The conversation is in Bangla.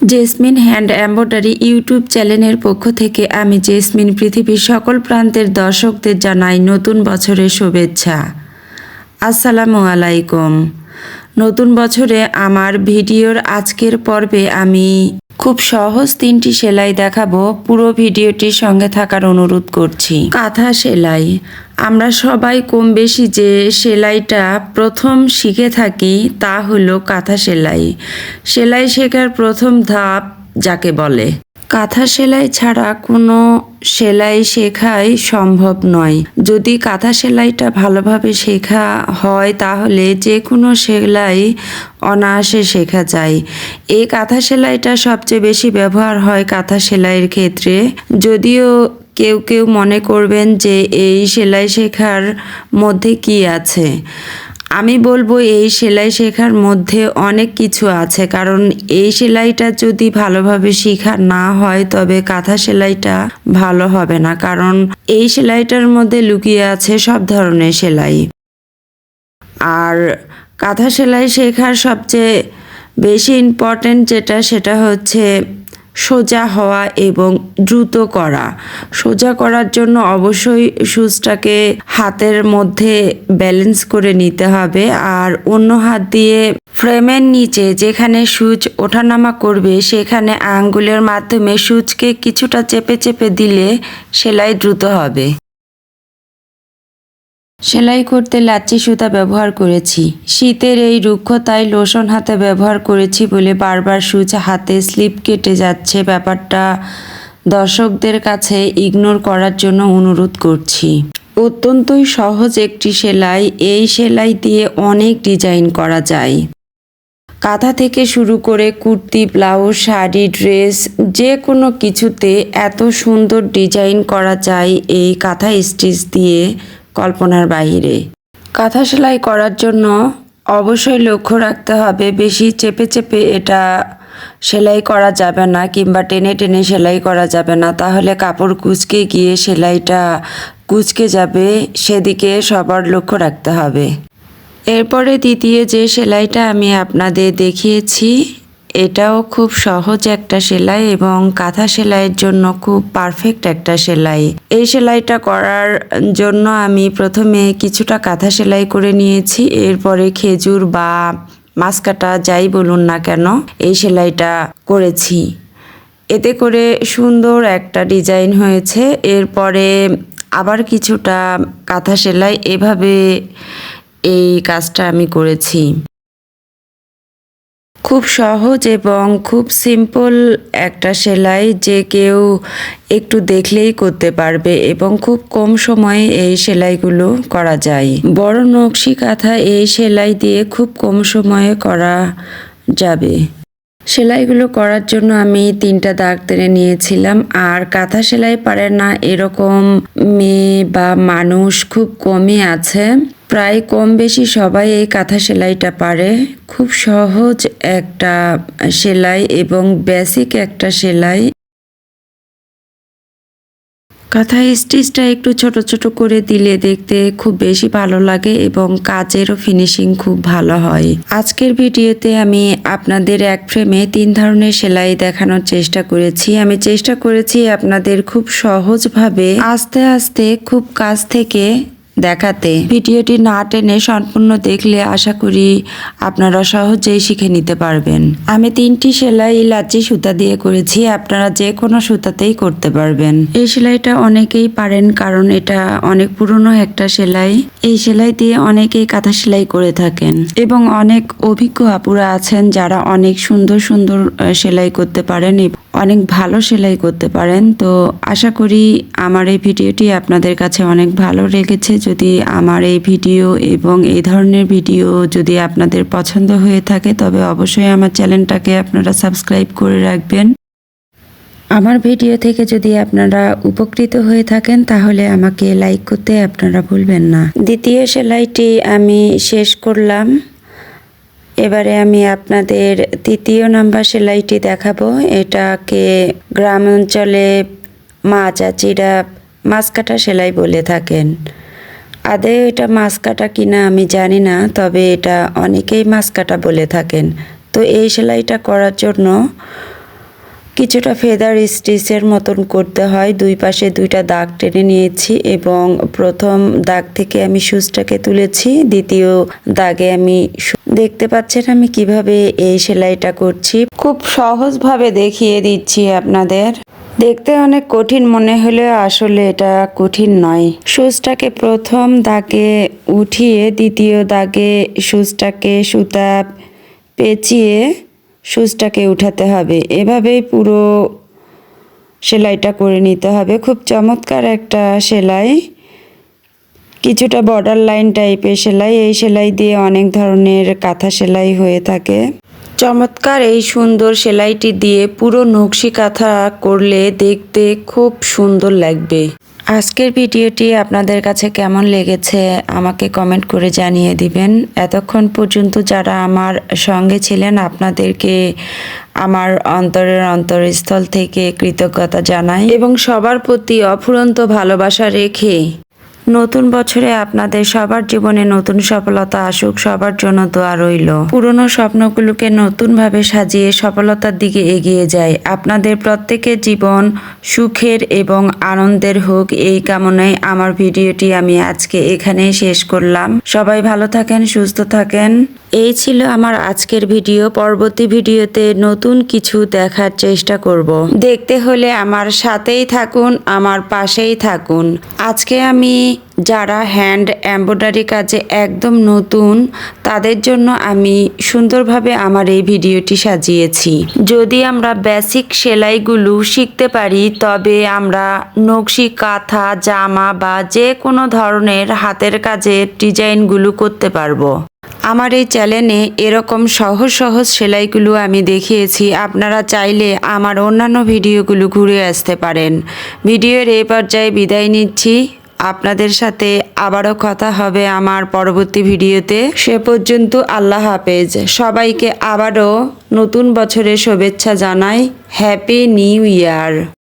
জেসমিন হ্যান্ড এম্ব্রয়ডারি ইউটিউব চ্যানেলের পক্ষ থেকে আমি জেসমিন পৃথিবীর সকল প্রান্তের দর্শকদের জানাই নতুন বছরের শুভেচ্ছা। আসসালামু আলাইকুম। নতুন বছরে আমার ভিডিওর আজকের পর্বে আমি খুব সহজ তিনটি সেলাই দেখাবো। পুরো ভিডিওটির সঙ্গে থাকার অনুরোধ করছি। কাঁথা সেলাই। আমরা সবাই কম বেশি যে সেলাইটা প্রথম শিখে থাকি তা হলো কাঁথা সেলাই। সেলাই শেখার প্রথম ধাপ যাকে বলে। কাঁথা সেলাই ছাড়া কোনো সেলাই শেখাই সম্ভব নয়। যদি কাঁথা সেলাইটা ভালোভাবে শেখা হয়, তাহলে যে কোনো সেলাই অনায়াসে শেখা যায়। এই কাঁথা সেলাইটা সবচেয়ে বেশি ব্যবহার হয় কাঁথা সেলাইয়ের ক্ষেত্রে। যদিও কেউ কেউ মনে করবেন যে এই সেলাই শেখার মধ্যে কি আছে। আমি বলব এই সেলাই শেখার মধ্যে অনেক কিছু আছে, কারণ এই সেলাইটা যদি ভালোভাবে শেখা না হয়, তবে কাঁথা সেলাইটা ভালো হবে না, কারণ এই সেলাইটার মধ্যে লুকিয়ে আছে সব ধরনের সেলাই। আর কাঁথা সেলাই শেখার সবচেয়ে বেশি ইম্পর্ট্যান্ট যেটা, সেটা হচ্ছে সোজা হওয়া এবং দ্রুত করা। সোজা করার জন্য অবশ্যই সুজটাকে হাতের মধ্যে ব্যালেন্স করে নিতে হবে আর অন্য হাত দিয়ে ফ্রেমের নিচে যেখানে সুচ ওঠানামা করবে, সেখানে আঙ্গুলের মাধ্যমে সুচকে কিছুটা চেপে চেপে দিলে সেলাই দ্রুত হবে। সেলাই করতে লাচ্ছি সুতা ব্যবহার করেছি। শীতের এই রুক্ষতায় লোশন হাতে ব্যবহার করেছি বলে বারবার সুচ হাতে স্লিপ কেটে যাচ্ছে ব্যাপারটা। দর্শকদের কাছে ইগনোর করার জন্য অনুরোধ করছি। অত্যন্তই সহজ একটি সেলাই, এই সেলাই দিয়ে অনেক ডিজাইন করা যায়। কাঁথা থেকে শুরু করে কুর্তি, ব্লাউজ, শাড়ি, ড্রেস, যে কোনো কিছুতে এত সুন্দর ডিজাইন করা যায় এই কাঁথা স্টিচ দিয়ে। কল্পনার বাইরে। কাঁথা সেলাই করার জন্য অবশ্যই লক্ষ্য রাখতে হবে, বেশি চেপে চেপে এটা সেলাই করা যাবে না কিংবা টেনে টেনে সেলাই করা যাবে না। তাহলে কাপড় কুচকে গিয়ে সেলাইটা কুচকে যাবে, সেদিকে সবার লক্ষ্য রাখতে হবে। এরপরে দ্বিতীয় যে সেলাইটা আমি আপনাদের দেখিয়েছি এটাও খুব সহজ একটা সেলাই এবং কাঁথা সেলাইয়ের জন্য খুব পারফেক্ট একটা সেলাই। এই সেলাইটা করার জন্য আমি প্রথমে কিছুটা কাঁথা সেলাই করে নিয়েছি, এরপরে খেজুর বা মাসকাটা যাই বলুন না কেন, এই সেলাইটা করেছি। এতে করে সুন্দর একটা ডিজাইন হয়েছে, এরপরে আবার কিছুটা কাঁথা সেলাই এভাবে এই কাজটা আমি করেছি। খুব সহজ এবং খুব সিম্পল একটা সেলাই যে কেউ একটু দেখলেই করতে পারবে এবং খুব কম সময়ে এই সেলাইগুলো করা যায়। বড় নকশি কাঁথা এই সেলাই দিয়ে খুব কম সময়ে করা যাবে। সেলাইগুলো করার জন্য আমি তিনটা দাগ টেনে নিয়েছিলাম। আর কাঁথা সেলাই পারে না এরকম মেয়ে বা মানুষ খুব কমই আছে। প্রায় কম বেশি সবাই এই কাঁথা সেলাইটা পারে। খুব সহজ একটা সেলাই এবং বেসিক একটা সেলাই। কাঁথা স্টিচটা একটু ছোট ছোট করে দিলে দেখতে খুব বেশি ভালো লাগে এবং কাজেরও ফিনিশিং খুব ভালো হয়। আজকের ভিডিওতে আমি আপনাদের এক ফ্রেমে তিন ধরনের সেলাই দেখানোর চেষ্টা করেছি। আমি চেষ্টা করেছি আপনাদের খুব সহজভাবে আস্তে আস্তে খুব কাছ থেকে দেখাতে। ভিডিওটি না টেনে সম্পূর্ণ দেখলে আশা করি আপনারা সহজেই শিখে নিতে পারবেন। আমি তিনটি সেলাই লাচি সুতা দিয়ে করেছি, আপনারা যে কোনো সুতাতেই করতে পারবেন। এই সেলাইটা অনেকেই পারেন, কারণ এটা অনেক পুরনো একটা সেলাই। এই সেলাই দিয়ে অনেকেই কাঁথা সেলাই করে থাকেন। এবং অনেক অভিজ্ঞ আপুরা আছেন যারা অনেক সুন্দর সুন্দর সেলাই করতে পারেন। অনেক ভালো সেলাই করতে পারেন। তো আশা করি আমার এই ভিডিওটি আপনাদের কাছে অনেক ভালো লেগেছে। যদি আমার এই ভিডিও এবং এই ধরনের ভিডিও যদি আপনাদের পছন্দ হয়ে থাকে, তবে অবশ্যই আমার চ্যানেলটাকে আপনারা সাবস্ক্রাইব করে রাখবেন। আমার ভিডিও থেকে যদি আপনারা উপকৃত হয়ে থাকেন, তাহলে আমাকে লাইক করতে আপনারা ভুলবেন না। দ্বিতীয় সেলাইটি আমি শেষ করলাম। এবারে আমি আপনাদের তৃতীয় নাম্বার সেলাইটি দেখাবো। এটাকে গ্রাম অঞ্চলে মা চাচিরা মাছ কাটা সেলাই বলে থাকেন। আদে এটা মাছ কাটা কিনা আমি জানি না, তবে এটা অনেকেই মাছ কাটা বলে থাকেন। তো এই সেলাইটা করার জন্য কিছুটা ফেদার স্টিচের মতন করতে হয়। দুই পাশে দুইটা দাগ টেনে নিয়েছি এবং প্রথম দাগ থেকে আমি সুচটাকে তুলেছি, দ্বিতীয় দাগে আমি দেখতে পাচ্ছেন আমি কীভাবে এই সেলাইটা করছি। খুব সহজভাবে দেখিয়ে দিচ্ছি আপনাদের। দেখতে অনেক কঠিন মনে হলেও আসলে এটা কঠিন নয়। সুচটাকে প্রথম দাগে উঠিয়ে, দ্বিতীয় দাগে সুচটাকে সুতা পেঁচিয়ে সুচটাকে উঠাতে হবে। এভাবেই পুরো সেলাইটা করে নিতে হবে। খুব চমৎকার একটা সেলাই। কিছুটা বর্ডার লাইন টাইপের সেলাই, এই সেলাই দিয়ে অনেক ধরনের কাঁথা সেলাই হয়ে থাকে। চমৎকার এই সুন্দর সেলাইটি দিয়ে পুরো নকশি কাঁথা করলে দেখতে খুব সুন্দর লাগবে। আজকের ভিডিওটি আপনাদের কাছে কেমন লেগেছে আমাকে কমেন্ট করে জানিয়ে দিবেন। এতক্ষণ পর্যন্ত যারা আমার সঙ্গে ছিলেন, আপনাদেরকে আমার অন্তরের অন্তরস্থল থেকে কৃতজ্ঞতা জানাই এবং সবার প্রতি অফুরন্ত ভালোবাসা রেখে নতুন বছরে আপনাদের সবার জীবনে নতুন সফলতা আসুক, সবার জন্য দোয়া রইল। পুরনো স্বপ্নগুলোকে নতুনভাবে সাজিয়ে সফলতার দিকে এগিয়ে যায়। আপনাদের প্রত্যেকের জীবন সুখের এবং আনন্দের হোক, এই কামনায় আমার ভিডিওটি আমি আজকে এখানেই শেষ করলাম। সবাই ভালো থাকেন, সুস্থ থাকেন। এই ছিল আমার আজকের ভিডিও। পরবর্তী ভিডিওতে নতুন কিছু দেখার চেষ্টা করব। দেখতে হলে আমার সাথেই থাকুন, আমার পাশেই থাকুন। আজকে আমি যারা হ্যান্ড এমব্রয়ডারি কাজে একদম নতুন, তাদের জন্য আমি সুন্দরভাবে আমার এই ভিডিওটি সাজিয়েছি। যদি আমরা বেসিক সেলাইগুলো শিখতে পারি, তবে আমরা নকশি, কাঁথা, জামা বা যে কোনো ধরনের হাতের কাজের ডিজাইনগুলো করতে পারব। আমার এই চ্যানেলে এরকম সহজ সহজ সেলাইগুলো আমি দেখিয়েছি। আপনারা চাইলে আমার অন্যান্য ভিডিওগুলো ঘুরে আসতে পারেন। ভিডিওর এই পর্যায়ে বিদায় নিচ্ছি। আপনাদের সাথে আবারও কথা হবে আমার পরবর্তী ভিডিওতে। সে পর্যন্ত আল্লাহ হাফেজ। সবাইকে আবারও নতুন বছরের শুভেচ্ছা জানাই। Happy new year.